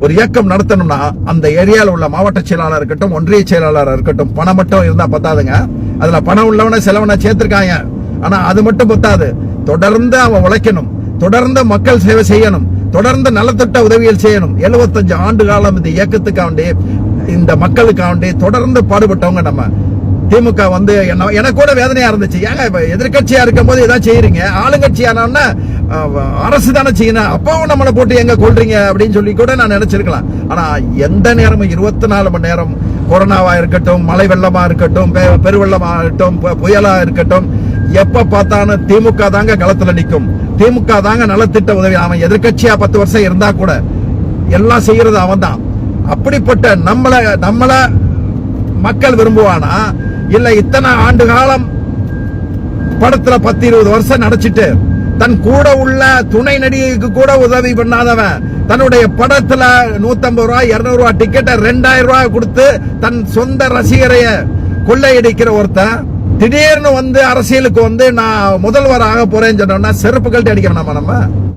ஒரு இயக்கம் நடத்தணும்னா அந்த ஏரியாவில் உள்ள மாவட்ட செயலாளர் இருக்கட்டும் ஒன்றிய செயலாளர் இருக்கட்டும் பணம் மட்டும் இருந்தா பத்தாதுங்க. அதுல பணம் உள்ளவன செலவனை சேர்த்திருக்காங்க. ஆனா அது மட்டும் பத்தாது. தொடர்ந்து அவன் உழைக்கணும். தொடர்ந்து மக்கள் சேவை செய்யணும். தொடர்ந்து நலத்திட்ட உதவிகள் செய்யணும். 75 ஆண்டு காலம் இந்த இயக்கத்துக்காண்டி இந்த மக்களுக்காண்டி தொடர்ந்து பாடுபட்டவங்க நம்ம. திமுக வந்து என்ன எனக்கு கூட வேதனையா இருந்துச்சு. ஏங்க எதிர்கட்சியா இருக்கும் போது ஏதாவது செய்யறீங்க ஆளுங்கட்சியானோன்னா அரசு தானே செய்யணும் அப்பாவும் நம்மளை போட்டு எங்க கொள்றீங்க அப்படின்னு சொல்லி கூட நான் நினைச்சிருக்கலாம். ஆனா எந்த நேரமும் இருபத்தி நாலு மணி நேரம் கொரோனாவா இருக்கட்டும் மழை வெள்ளமா இருக்கட்டும் பெ- பெருவெள்ளமா இருக்கட்டும் புயலா இருக்கட்டும் எப்ப பார்த்தாலும் திமுக தாங்க களத்துல நிற்கும் திமுக தாங்க நலத்திட்ட உதவி. அவன் எதிர்கட்சியா பத்து வருஷம் இருந்தா கூட எல்லாம் செய்யறது அவன் தான் அப்படிப்பட்ட நம்மள நம்மள மக்கள் விரும்புவானா? இல்ல இத்தனை ஆண்டு காலம் படத்துல பத்து இருபது வருஷம் நடிச்சிட்டு தன் கூட உள்ள துணை நடிகைக்கு கூட உதவி பண்ணாதவன் தன்னுடைய படத்துல 150 ரூபாய் 200 ரூபாய் டிக்கெட்டை ரெண்டாயிரம் ரூபாய் கொடுத்து தன் சொந்த ரசிகரைய கொள்ளையடிக்கிற ஒருத்தன் திடீர்னு வந்து அரசியலுக்கு வந்து நான் முதல்வராக போறேன்னு சொன்னோம்னா செருப்பு கழட்டி நம்ம நம்ம?